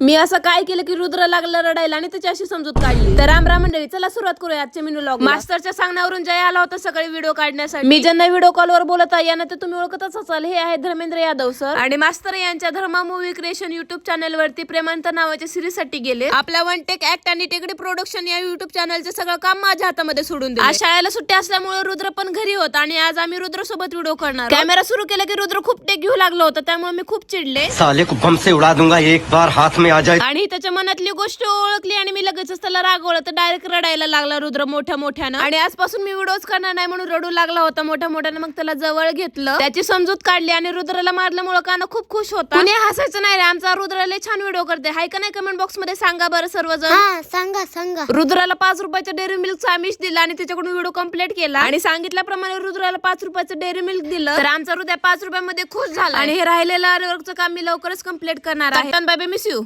मी असं काय केलं की रुद्र लागलं रडायला आणि त्याची अशी समजूत काढली. तर राम राम मंडळी चला सुरुवात करूया आजच्या मेनू लॉग मास्टरच्या सांगण्यावरून जय आला होता सकाळी व्हिडिओ काढण्यासाठी. मी ज्यांना व्हिडिओ कॉलवर बोलत आहे यांना तर तुम्ही ओळखतच असाल. हे आहे धर्मेंद्र यादव सर आणि मास्टर यांच्या Dharma movie creation YouTube channel वरती प्रेमांत नावाच्या सिरीजसाठी गेले. आपल्या वन टेक ऍक्ट आणि टेकडी प्रोडक्शन या युट्यूब चॅनलचं सगळं काम माझ्या हातामध्ये सोडून दिलं आज शाळेला सुट्टी असल्यामुळे रुद्र पण घरी होता आणि आज आम्ही रुद्र सोबत व्हिडिओ करणार कॅमेरा सुरू केला की रुद्र खूप टेक घेऊ लागलो होता त्यामुळे मी खूप चिडले. साले को बम से उड़ा दूंगा एक बार हाथ में आ जाए आणि त्याच्या मनातली गोष्ट ओळखली आणि मी लगेचच त्याला रागवलं. तर डायरेक्ट रडायला लागला रुद्र मोठ्या मोठ्यानं. आणि आजपासून मी व्हिडिओज करणार नाही म्हणून रडू लागला होता मोठ्या मोठ्यानं. मग त्याला जवळ घेतलं. त्याची समजूत काढली आणि रुद्राला मारल्यामुळे काना खूप खुश होता कुणी हसायचं नाही रे आमचा रुद्राला छान व्हिडिओ करते हाय का नाही कमेंट बॉक्समध्ये? सांगा बरं सर्वजण. हा सांगा सांगा. रुद्राला पाच रुपयाचा डेअरी मिल्क आमिष दिला आणि त्याच्याकडून व्हिडिओ कंप्लीट केला. आणि सांगितल्याप्रमाणे रुद्राला पाच रुपयाचं डेअरी मिल्क दिलं. तर आमचा हृदय पाच रुपयामध्ये खुश झाला. आणि हे राहिलेलं आर्यवर्कचं काम मी लवकरच कंप्लीट करणार आहे. Bye miss you